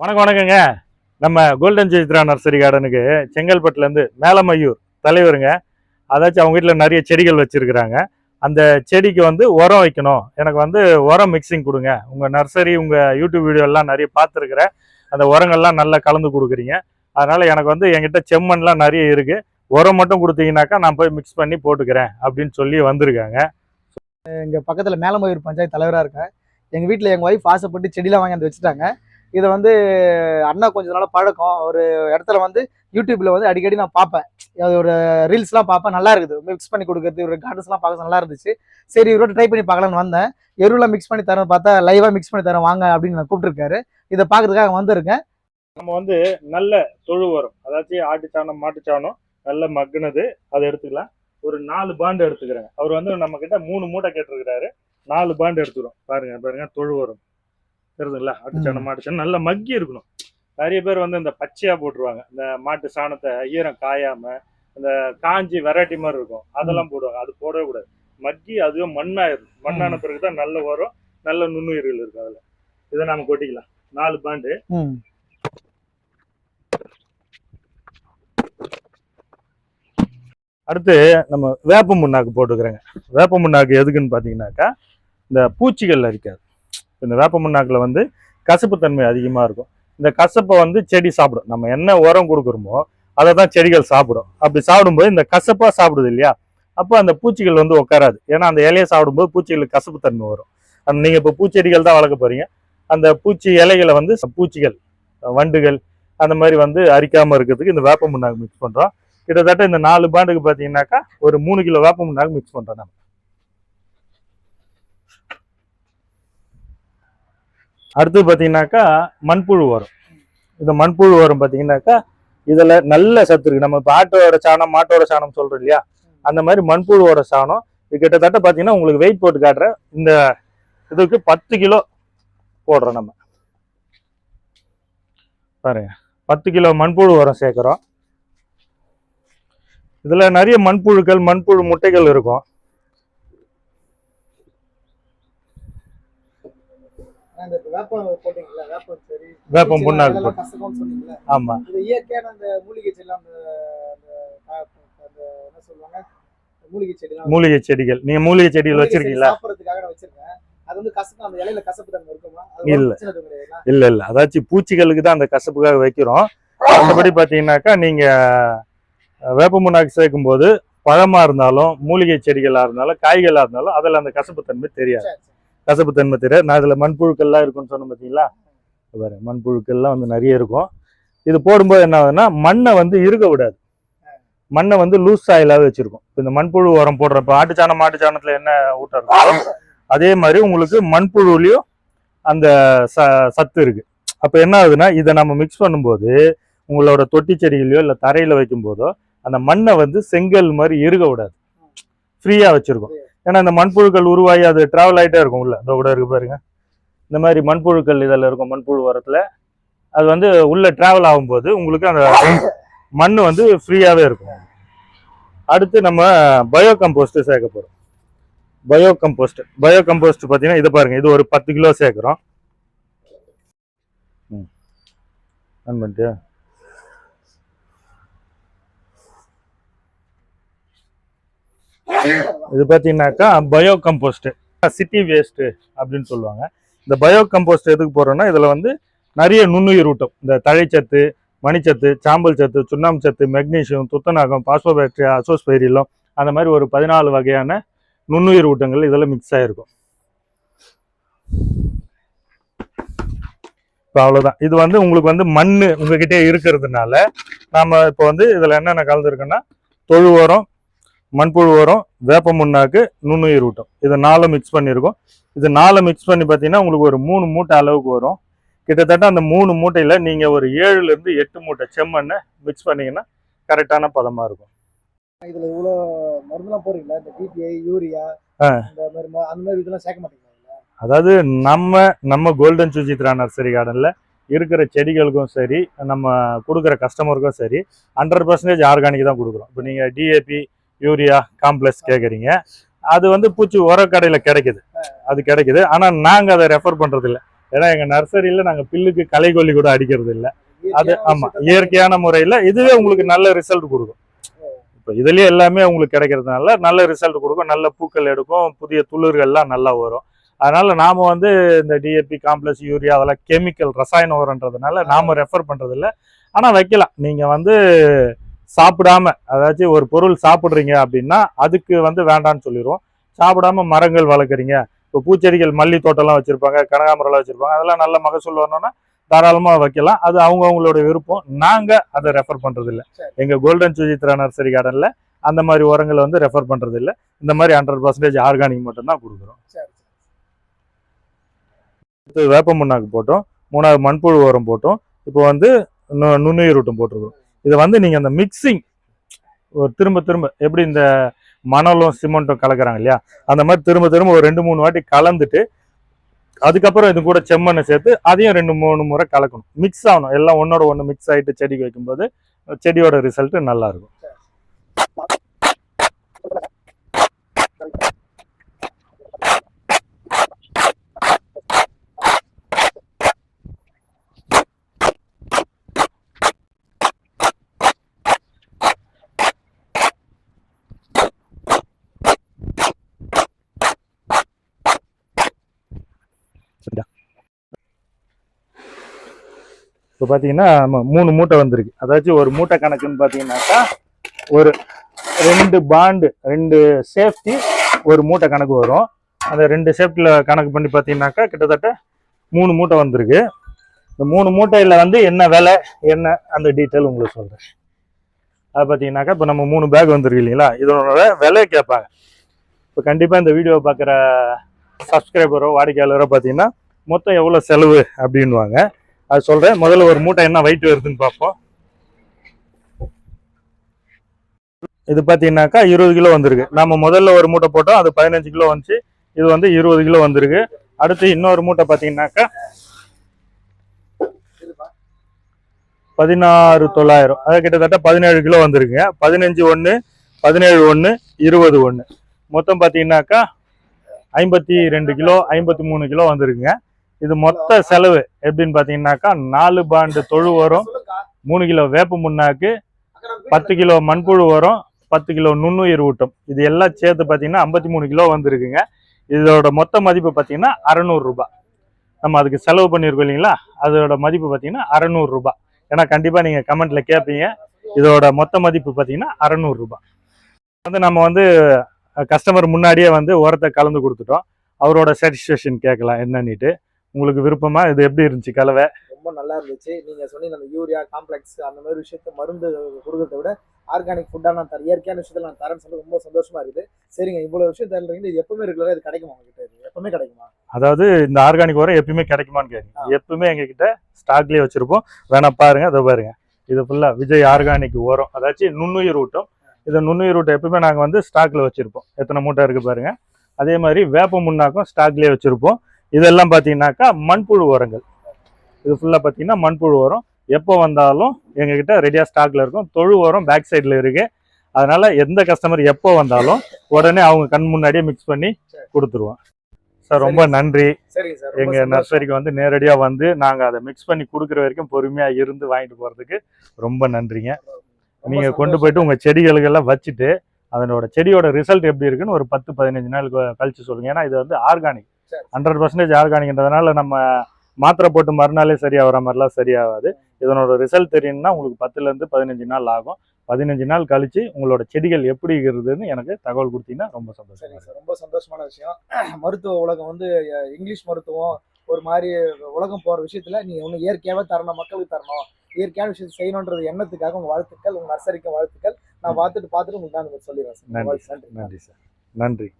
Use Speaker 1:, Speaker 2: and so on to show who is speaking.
Speaker 1: வணக்கம் வணக்கங்க. நம்ம கோல்டன் சித்ரா நர்சரி கார்டனுக்கு செங்கல்பட்டுலேருந்து மேலமையூர் தலைவருங்க. அதாச்சும் அவங்க வீட்டில் நிறைய செடிகள் வச்சுருக்குறாங்க. அந்த செடிக்கு வந்து உரம் வைக்கணும். எனக்கு வந்து உரம் மிக்சிங் கொடுங்க. உங்கள் நர்சரி உங்கள் யூடியூப் வீடியோலாம் நிறைய பார்த்துருக்குறேன். அந்த உரங்கள்லாம் நல்லா கலந்து கொடுக்குறீங்க. அதனால் எனக்கு வந்து என்கிட்ட செம்மண்லாம் நிறைய இருக்குது உரம் மட்டும் கொடுத்தீங்கன்னாக்கா நான் போய் மிக்ஸ் பண்ணி போட்டுக்கிறேன் அப்படின்னு சொல்லி வந்திருக்காங்க.
Speaker 2: இங்கே பக்கத்தில் மேலமயூர் பஞ்சாயத்து தலைவராக இருக்கேன் எங்கள் வீட்டில் எங்கள் ஒய்ஃப் ஆசைப்பட்டு செடிலாம் வாங்கி வந்து வச்சுட்டாங்க. இதை வந்து அண்ணா கொஞ்ச நாள் பழக்கம். ஒரு இடத்துல வந்து யூடியூப்ல வந்து அடிக்கடி நான் பார்ப்பேன் அது ஒரு ரீல்ஸ்லாம் பார்ப்பேன் நல்லா இருக்குது. மிக்ஸ் பண்ணி கொடுக்குறது ஒரு கார்டன்ஸ்லாம் பார்க்க நல்லா இருந்துச்சு. சரி இவரோட ட்ரை பண்ணி பார்க்கலான்னு வந்தேன். எருவில் மிக்ஸ் பண்ணி தரேன் பார்த்தா லைவாக மிக்ஸ் பண்ணி தரேன். வாங்க அப்படின்னு நான் கூப்பிட்டுருக்காரு. இதை பார்க்கறதுக்காக வந்திருக்கேன்.
Speaker 1: நம்ம வந்து நல்ல தொழு வரும் அதாச்சும் ஆட்டுச்சாணம் மாட்டுச்சாணம் நல்ல மக்குனது அதை எடுத்துக்கலாம். ஒரு நாலு பாண்டு எடுத்துக்கிறேன். அவர் வந்து நம்ம கிட்ட மூணு மூட்டை கேட்டிருக்கிறாரு. நாலு பாண்டு எடுத்துக்கிறோம். பாருங்க பாருங்க தொழு வரும் உரம் தெரியுதுங்களா ஆட்டுச்சாணம் மாட்டுச்சாணம் நல்ல மக்கி இருக்கணும். நிறைய பேர் வந்து இந்த பச்சையா போட்டுருவாங்க. இந்த மாட்டு சாணத்தை ஈரம் காயாம இந்த காஞ்சி வெரைட்டி மாதிரி இருக்கும். அதெல்லாம் போடுவாங்க. அது போடவே கூடாது. மக்கி அதுவே மண்ணாயிரும். மண்ணான பிறகு தான் நல்ல உரம் நல்ல நுண்ணுயிர்கள் இருக்கும் அதுல. இதை நாம கொட்டிக்கலாம். நாலு பாண்டு. அடுத்து நம்ம வேப்ப முன்னாக்கு போட்டுக்கிறேங்க. வேப்ப முன்னாக்கு எதுக்குன்னு பார்த்தீங்கன்னாக்கா இந்த பூச்சிகள் அரிக்காது. இந்த வேப்ப முன்னாக்கில் வந்து கசப்புத்தன்மை அதிகமாக இருக்கும். இந்த கசப்பை வந்து செடி சாப்பிடும். நம்ம என்ன உரம் கொடுக்குறோமோ அதை தான் செடிகள் சாப்பிடும். அப்படி சாப்பிடும்போது இந்த கசப்பாக சாப்பிடுது இல்லையா? அப்போ அந்த பூச்சிகள் வந்து உட்காராது ஏன்னா அந்த இலையை சாப்பிடும்போது பூச்சிகளுக்கு கசப்புத்தன்மை வரும். அந்த நீங்கள் இப்போ பூச்செடிகள் தான் வளர்க்க போகிறீங்க அந்த பூச்சி இலைகளை வந்து பூச்சிகள் வண்டுகள் அந்த மாதிரி வந்து அரிக்காமல் இருக்கிறதுக்கு இந்த வேப்ப முன்னாக்கு மிக்ஸ் பண்ணுறோம் கிட்டத்தட்ட இந்த நாலு பாண்டுக்கு பார்த்தீங்கன்னாக்கா ஒரு மூணு கிலோ வேப்ப முன்னாக்கு மிக்ஸ் பண்ணுறோம் நம்ம அடுத்து பார்த்தீங்கன்னாக்கா மண்புழு உரம் இந்த மண்புழு உரம் பார்த்தீங்கன்னாக்கா இதில் நல்ல சத்து இருக்குது நம்ம இப்போ ஆட்டோட சாணம் மாட்டோட சாணம் சொல்கிறோம் இல்லையா? அந்த மாதிரி மண்புழுவோட சாணம் இது கிட்டத்தட்ட பார்த்தீங்கன்னா உங்களுக்கு வெயிட் போட்டு காட்டுறேன். இந்த இதுக்கு பத்து கிலோ போடுறோம் நம்ம. பாருங்க. பத்து கிலோ மண்புழு உரம் சேர்க்குறோம். இதில் நிறைய மண்புழுக்கள் மண்புழு முட்டைகள் இருக்கும்.
Speaker 2: வேப்பம்
Speaker 1: புண்ணாக்கு போட்டு.
Speaker 2: இது இயற்கையான அந்த மூலிகை என்ன சொல்லுவாங்க? மூலிகை செடிலாம்.
Speaker 1: மூலிகை செடிகள். மூலிகை செடிகள் வச்சிருக்கீங்களா?
Speaker 2: சாப்பிட்றதுக்காக நான் வச்சிருக்கேன். அது வந்து கசப்பு அந்த இலையில கசப்பு தன்மை இருக்குமா? அது
Speaker 1: இல்ல.
Speaker 2: ஒரு பிரச்சனை எதுவும் கிடையாதுங்களா?
Speaker 1: இல்லை இல்லை. அதாச்சும் பூச்சிகளுக்கு தான் அந்த கசப்புக்காக வைக்கிறோம். மற்றபடி பார்த்தீங்கன்னாக்கா நீங்கள் வேப்ப முன்னாக்கு சேர்க்கும்போது பழமாக இருந்தாலும் மூலிகை செடிகளாக இருந்தாலும் காய்களாக இருந்தாலும் அதில் அந்த கசப்புத்தன்மை தெரியாது.
Speaker 2: கசப்பு
Speaker 1: தன்மை தெரியாது நான் இதில் மண்புழுக்கள்லாம் இருக்குன்னு சொன்னேன் பார்த்தீங்களா வேறு மண்புழுக்கள்லாம் வந்து நிறைய இருக்கும். இது போடும்போது என்ன ஆகுதுன்னா மண்ணை வந்து இருக்க விடாது. மண்ணை வந்து லூஸ் சாயிலாகவே வச்சுருக்கும். இந்த மண்புழு உரம் போடுறப்ப ஆட்டுச்சாணம் மாட்டுச்சாணத்தில் என்ன ஊட்டம் அதே மாதிரி உங்களுக்கு மண்புழுலையும் அந்த ச சத்து இருக்கு. அப்போ என்ன ஆகுதுன்னா இதை நம்ம மிக்ஸ் பண்ணும்போது உங்களோட தொட்டி செடிகளையோ இல்லை தரையில் வைக்கும்போதோ அந்த மண்ணை வந்து செங்கல் மாதிரி இருக விடாது. ஃப்ரீயாக வச்சுருக்கோம். ஏன்னா இந்த மண்புழுக்கள் உருவாகி அது டிராவல் ஆகிட்டே இருக்கும் உள்ள. இந்த கூட இருக்கு பாருங்க. இந்த மாதிரி மண்புழுக்கள் இதில் இருக்கும் மண்புழு உரத்தில் அது வந்து உள்ள டிராவல் ஆகும்போது உங்களுக்கு அந்த மண் வந்து ஃப்ரீயாகவே இருக்கும். அடுத்து நம்ம பயோ கம்போஸ்ட் சேர்க்க போகிறோம் பயோ கம்போஸ்ட் பயோ கம்போஸ்ட் பார்த்தீங்கன்னா இதை பாருங்க. இது ஒரு பத்து கிலோ சேர்க்குறோம். ம். ஆன் பண்ணிட்டியா? இது பார்த்தீங்கன்னாக்கா பயோ கம்போஸ்ட் சிட்டி வேஸ்ட்டு அப்படின்னு சொல்லுவாங்க. இந்த பயோ கம்போஸ்ட் எதுக்கு போகிறோன்னா இதில் வந்து நிறைய நுண்ணுயிர் ஊட்டம். இந்த தழைச்சத்து மணிச்சத்து சாம்பல் சத்து சுண்ணாம்பு சத்து மெக்னீசியம் துத்தநாகம் பாஸ்போபாக்டீரியா அசோஸ்பைரிலம் அந்த மாதிரி ஒரு பதினாலு வகையான நுண்ணுயிர் ஊட்டங்கள் இதில் மிக்ஸ் ஆகிருக்கும் இப்போ அவ்வளோதான் இது வந்து உங்களுக்கு வந்து மண் உங்ககிட்டே இருக்கிறதுனால நாம் இப்போ வந்து இதில் என்னென்ன கலந்துருக்குன்னா தொழு உரம் மண்புழு உரம் வேப்ப முன்னாக்கு நுண்ணுயிர் ஊட்டம். இதை நாலு மிக்ஸ் பண்ணியிருக்கோம் இது நாலு மிக்ஸ் பண்ணி பார்த்தீங்கன்னா உங்களுக்கு ஒரு மூணு மூட்டை அளவுக்கு வரும். கிட்டத்தட்ட அந்த மூணு மூட்டையில் நீங்கள் ஒரு ஏழுல இருந்து எட்டு மூட்டை செம்மண்ணை மிக்ஸ் பண்ணீங்கன்னா கரெக்டான பதமாக இருக்கும்.
Speaker 2: இதுல இவ்வளோ மருந்துலாம் போறீங்களா இந்த டிபிஐ யூரியா
Speaker 1: ஆ.
Speaker 2: இந்த மாதிரி அந்த மாதிரி இதெல்லாம் சேர்க்க மாட்டீங்களா?
Speaker 1: அதாவது நம்ம நம்ம கோல்டன் சுஜித்ரா நர்சரி கார்டனில் இருக்கிற செடிகளுக்கும் சரி நம்ம கொடுக்குற கஸ்டமருக்கும் சரி ஹண்ட்ரட் பர்சன்டேஜ் ஆர்கானிக் தான் கொடுக்குறோம். இப்போ நீங்கள் டிஏபி யூரியா காம்ப்ளெக்ஸ் கேட்குறீங்க அது வந்து பூச்சி உரக்கடையில் கிடைக்குது. அது கிடைக்குது. ஆனால் நாங்கள் அதை ரெஃபர் பண்ணுறதில்ல ஏன்னா எங்க நர்சரியில நாங்க பில்லுக்கு களைக்கொல்லி கூட அடிக்கிறது இல்ல. அது ஆமா இயற்கையான முறையில இதுவே உங்களுக்கு நல்ல ரிசல்ட் கொடுக்கும். இப்போ இதுலயே எல்லாமே உங்களுக்கு கிடைக்கிறதுனால நல்ல ரிசல்ட் கொடுக்கும். நல்ல பூக்கள் எடுக்கும். புதிய துளிர்கள்லாம் நல்லா வரும். அதனால நாம வந்து இந்த டிஏபி காம்ப்ளெக்ஸ் யூரியா அதெல்லாம் கெமிக்கல் ரசாயன உரன்றதுனால நாம ரெஃபர் பண்றது இல்ல ஆனா வைக்கலாம். நீங்க வந்து சாப்பிடாம அதாச்சும் ஒரு பொருள் சாப்பிடுறீங்க அப்படின்னா அதுக்கு வந்து வேண்டாம்னு சொல்லிடுவோம் சாப்பிடாம மரங்கள் வளர்க்குறீங்க. இப்போ பூச்செடிகள் மல்லி தோட்டம்லாம் வச்சிருப்பாங்க கனகாமரம்லாம் வச்சிருப்பாங்க அதெல்லாம் நல்ல மகசூல் வரணும்னா தாராளமா வைக்கலாம். அது அவங்க அவங்களோட விருப்பம். நாங்க அதை ரெஃபர் பண்றது இல்ல
Speaker 2: சரி.
Speaker 1: எங்க கோல்டன் சுஜித்ரா நர்சரி கார்டன்ல அந்த மாதிரி உரங்களை வந்து ரெஃபர் பண்றது இல்ல இந்த மாதிரி ஹண்ட்ரட் பர்சன்டேஜ் ஆர்கானிக் மட்டும் தான் கொடுக்குறோம் வேப்ப முன்னாக்கு போட்டோம். மூணாவது மண்புழு உரம் போட்டோம். இப்போ வந்து நு- நுண்ணுயிர் ஊட்டம் போட்டிருக்கோம். இதை வந்து நீங்கள் அந்த மிக்சிங் ஒரு திரும்ப திரும்ப எப்படி இந்த மணலும் சிமெண்ட்டும் கலக்கிறாங்க இல்லையா? அந்த மாதிரி திரும்ப திரும்ப ஒரு ரெண்டு மூணு வாட்டி கலந்துட்டு அதுக்கப்புறம் இது கூட செம்மண்ணை சேர்த்து அதையும் ரெண்டு மூணு முறை கலக்கணும். மிக்ஸ் ஆகணும். எல்லாம் ஒன்னோட ஒன்று மிக்ஸ் ஆகிட்டு செடிக்கு வைக்கும்போது செடியோட ரிசல்ட்டு நல்லாயிருக்கும் இப்போ பார்த்தீங்கன்னா நம்ம மூணு மூட்டை வந்திருக்கு. அதாச்சும் ஒரு மூட்டை கணக்குன்னு பார்த்தீங்கன்னாக்கா ஒரு ரெண்டு பாண்டு ரெண்டு சேஃப்டி ஒரு மூட்டை கணக்கு வரும். அந்த ரெண்டு சேஃப்டியில் கணக்கு பண்ணி பார்த்தீங்கன்னாக்கா கிட்டத்தட்ட மூணு மூட்டை வந்திருக்கு. இந்த மூணு மூட்டையில் வந்து என்ன விலை என்ன அந்த டீட்டெயில் உங்களுக்கு சொல்கிறேன் அது பார்த்தீங்கன்னாக்கா இப்போ நம்ம மூணு பேக் வந்திருக்கு இல்லைங்களா? இதனோட விலை கேட்பாங்க. இப்போ கண்டிப்பாக இந்த வீடியோ பார்க்குற சப்ஸ்கிரைபரோ வாடிக்கையாளரோ பார்த்தீங்கன்னா மொத்தம் எவ்வளோ செலவு அப்படின்வாங்க அது சொல்கிறேன் முதல்ல ஒரு மூட்டை என்ன வெயிட் வருதுன்னு பார்ப்போம். இது பார்த்தீங்கன்னாக்கா இருபது கிலோ வந்திருக்கு. நம்ம முதல்ல ஒரு மூட்டை போட்டோம். அது பதினஞ்சு கிலோ வந்துச்சு. இது வந்து இருபது கிலோ வந்திருக்கு. அடுத்து இன்னொரு மூட்டை பார்த்தீங்கன்னாக்கா பதினாறு தொள்ளாயிரம். அது கிட்டத்தட்ட பதினேழு கிலோ வந்திருக்குங்க பதினஞ்சு ஒன்று பதினேழு ஒன்று இருபது ஒன்று மொத்தம் பார்த்தீங்கன்னாக்கா ஐம்பத்தி ரெண்டு கிலோ ஐம்பத்தி மூணு கிலோ வந்திருக்குங்க. இது மொத்த செலவு எப்படின்னு பார்த்தீங்கன்னாக்கா நாலு பாண்டு தொழு உரம் மூணு கிலோ வேப்ப முன்னாக்கு பத்து கிலோ மண்புழு உரம் பத்து கிலோ நுண்ணுயிர் ஊட்டம். இது எல்லாம் சேர்த்து பார்த்தீங்கன்னா ஐம்பத்தி மூணு கிலோ வந்திருக்குங்க. இதோட மொத்த மதிப்பு பார்த்தீங்கன்னா அறநூறு ரூபாய் நம்ம அதுக்கு செலவு பண்ணியிருக்கோம் இல்லைங்களா? அதோட மதிப்பு பார்த்தீங்கன்னா அறநூறு ரூபாய் ஏன்னா கண்டிப்பாக நீங்கள் கமெண்ட்ல கேட்பீங்க இதோட மொத்த மதிப்பு பார்த்தீங்கன்னா அறநூறு ரூபாய் வந்து நம்ம வந்து கஸ்டமர் முன்னாடியே வந்து உரத்தை கலந்து கொடுத்துட்டோம். அவரோட சாட்டிஸ்ஃபேக்ஷன் கேட்கலாம் என்னன்னுட்டு. உங்களுக்கு விருப்பமா? இது எப்படி இருந்துச்சு கலவை?
Speaker 2: ரொம்ப நல்லா இருந்துச்சு. நீங்க சொன்னீங்க அந்த யூரியா காம்ப்ளெக்ஸ் அந்த மாதிரி விஷயத்த மருந்து கொடுக்கறத விட ஆர்கானிக் ஃபுட்டா நான் தரேன் இயற்கையான விஷயத்துல நான் தரேன்னு சொல்லி ரொம்ப சந்தோஷமா இருக்குது. சரிங்க இவ்வளவு விஷயம் தரீங்க இது எப்பவுமே ரெகுலரா இது கிடைக்குமா உங்ககிட்ட? எப்பவுமே கிடைக்குமா?
Speaker 1: அதாவது இந்த ஆர்கானிக் உரம் எப்பயுமே கிடைக்குமான்னு கேட்குங்க. எப்பவுமே எங்ககிட்ட ஸ்டாக்லயே வச்சிருப்போம். வேணா பாருங்க அதை பாருங்க. இது ஃபுல்லா விஜய் ஆர்கானிக் உரம். அதாச்சும் நுண்ணுயிர் ஊட்டம். இது நுண்ணுயிர் ஊட்டம் எப்பவுமே நாங்க வந்து ஸ்டாக்ல வச்சிருப்போம். எத்தனை மூட்டை இருக்கு பாருங்க. அதே மாதிரி வேப்ப முன்னாக்கும் ஸ்டாக்லயே வச்சிருப்போம். இதெல்லாம் பார்த்தீங்கன்னாக்கா மண்புழு உரங்கள். இது ஃபுல்லா பார்த்தீங்கன்னா மண்புழு உரம். எப்போ வந்தாலும் எங்ககிட்ட ரெடியா ஸ்டாக்ல இருக்கும். தொழு உரம் பேக் சைடில் இருக்கு. அதனால எந்த கஸ்டமர் எப்போ வந்தாலும் உடனே அவங்க கண் முன்னாடியே மிக்ஸ் பண்ணி கொடுத்துருவோம். சார் ரொம்ப நன்றி. எங்க நர்சரிக்கு வந்து நேரடியா வந்து நாங்க அதை மிக்ஸ் பண்ணி கொடுக்குற வரைக்கும் பொறுமையா இருந்து வாங்கிட்டு போறதுக்கு ரொம்ப நன்றிங்க. நீங்க கொண்டு போயிட்டு உங்க செடிகளுக்கெல்லாம் வச்சுட்டு அதனோட செடியோட ரிசல்ட் எப்படி இருக்குன்னு ஒரு பத்து பதினஞ்சு நாள் கழிச்சு சொல்லுங்க. ஏன்னா இது வந்து ஆர்கானிக். ஹண்ட்ரட் பர்சன்டேஜ் ஆர்கானிக்ன்றதுனால நம்ம மாத்திரை போட்டு மறுநாளே சரியா வர மாதிரிலாம் சரியாகாது. இதனோட ரிசல்ட் தெரியணும்னா உங்களுக்கு பத்துல இருந்து பதினஞ்சு நாள் ஆகும். பதினஞ்சு நாள் கழிச்சு உங்களோட செடிகள் எப்படி இருக்குதுன்னு எனக்கு தகவல் கொடுத்தீங்கன்னா ரொம்ப சந்தோஷம்
Speaker 2: சார் ரொம்ப சந்தோஷமான விஷயம். மருத்துவ உலகம் வந்து இங்கிலீஷ் மருத்துவம் ஒரு மாதிரி உலகம் போற விஷயத்துல நீங்க ஒண்ணு இயற்கையாவே தரணும் மக்களுக்கு தரணும். இயற்கையான விஷயத்தை செய்யணுன்றது எண்ணத்துக்காக உங்க வாழ்த்துக்கள் உங்க நர்சரிக்கு வாழ்த்துக்கள். நான் பார்த்துட்டு பார்த்துட்டு உங்களுக்கு நான் சொல்லிடுறேன் சார்.
Speaker 1: நன்றி
Speaker 2: நன்றி.
Speaker 1: நன்றி சார். நன்றி.